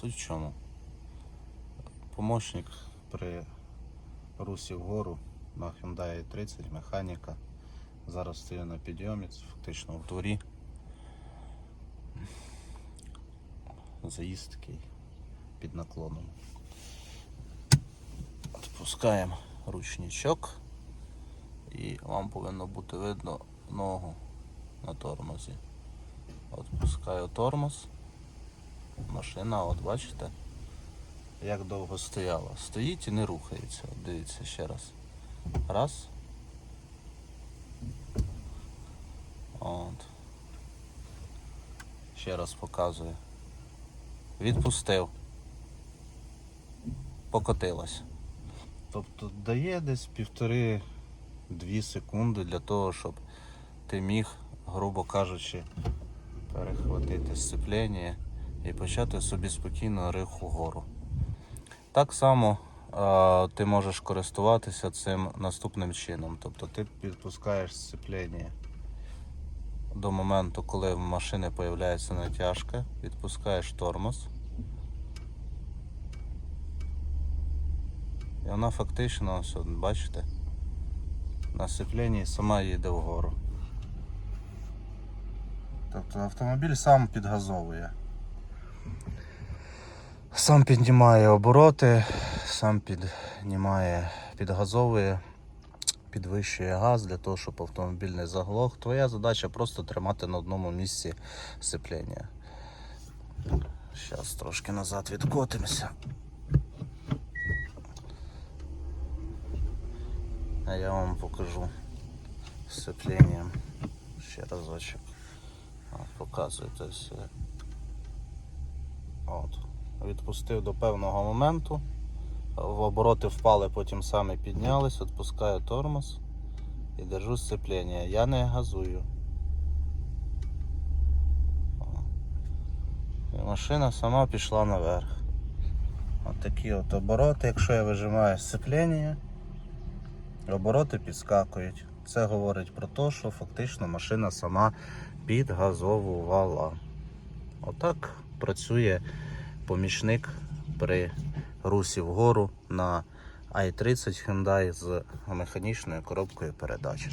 Суть в чому? Помощник при русі вгору на Hyundai 30 механіка. Зараз стою на підйомі, фактично в дворі. Заїзд такий під наклоном. Відпускаємо ручничок і вам повинно бути видно ногу на тормозі. Відпускаю тормоз. Машина, от бачите, як довго стояла. Стоїть і не рухається. Дивіться ще раз. Раз. От. Ще раз показую. Відпустив. Покотилась. Тобто дає десь півтори-дві секунди для того, щоб ти міг, грубо кажучи, перехватити сцеплення і почати собі спокійно рих угору. Так само е, ти можеш користуватися цим наступним чином. Тобто ти підпускаєш сцеплення до моменту, коли в машини з'являється натяжка, відпускаєш тормоз. І вона фактично, ось, бачите, на сцепленні сама їде вгору. Тобто автомобіль сам підгазовує. Сам піднімає обороти, сам піднімає, підгазовує, підвищує газ для того, щоб автомобіль не заглох. Твоя задача просто тримати на одному місці сцеплення. Зараз трошки назад відкотимося. А я вам покажу сцеплением. Ще разочок. Показую це все. От. Відпустив до певного моменту. В обороти впали, потім самі піднялись, відпускаю тормоз і держу сцеплення. Я не газую. І машина сама пішла наверх. От такі от обороти, якщо я вижимаю сцеплення, обороти підскакують. Це говорить про те, що фактично машина сама підгазовувала. Отак працює помічник при русі вгору на i30 Hyundai з механічною коробкою передач.